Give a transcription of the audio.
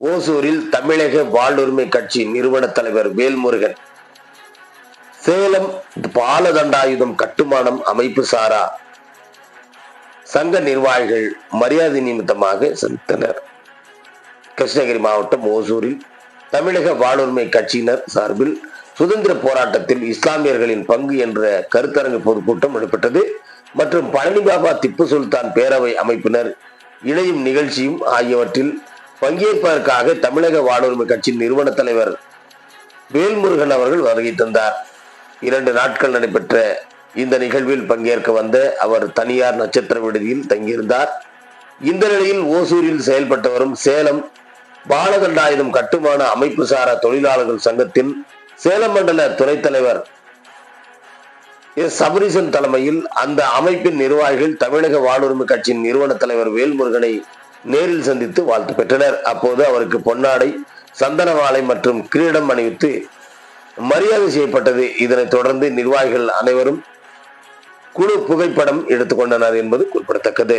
ஓசூரில் தமிழக வாழ்வுரிமை கட்சி நிறுவன தலைவர் வேல்முருகன். சேலம் பாலதண்டாயுதம் கட்டுமானம் அமைப்பு சாரா. சங்க நிர்வாகிகள் மரியாதை நிமித்தமாக சந்தித்தனர் கிருஷ்ணகிரி மாவட்டம் ஓசூரில் தமிழக வாழ்வுரிமை கட்சியினர் சார்பில் சுதந்திர போராட்டத்தில் இஸ்லாமியர்களின் பங்கு என்ற கருத்தரங்கு பொதுக்கூட்டம் நடைபெற்றது. மற்றும் பழனி பாபா திப்பு சுல்தான் பேரவை அமைப்பினர் இணையும் நிகழ்ச்சியும் ஆகியவற்றில் பங்கேற்பதற்காக தமிழக வாழ்வுரிமை கட்சியின் நிறுவன தலைவர் வேல்முருகன் அவர்கள் வருகை தந்தார். இரண்டு நாட்கள் நடைபெற்ற இந்த நிகழ்வில் பங்கேற்க வந்த அவர் தனியார் நட்சத்திர விடுதியில் தங்கியிருந்தார். இந்த நிலையில் ஓசூரில் செயல்பட்டு வரும் சேலம் பாலதண்டாயுதம் கட்டுமான அமைப்பு சாரா தொழிலாளர்கள் சங்கத்தின் சேலம் மண்டல துணைத் தலைவர் எஸ் சபரீசன் தலைமையில் அந்த அமைப்பின் நிர்வாகிகள் தமிழக வாழ்வுரிமை கட்சியின் நிறுவன தலைவர் வேல்முருகனை நேரில் சந்தித்து வாழ்த்து பெற்றனர். அப்போது அவருக்கு பொன்னாடை சந்தன மாலை மற்றும் கிரீடம் அணிவித்து மரியாதை செய்யப்பட்டது. இதனைத் தொடர்ந்து நிர்வாகிகள் அனைவரும் குழு புகைப்படம் எடுத்துக்கொண்டனர் என்பது குறிப்பிடத்தக்கது.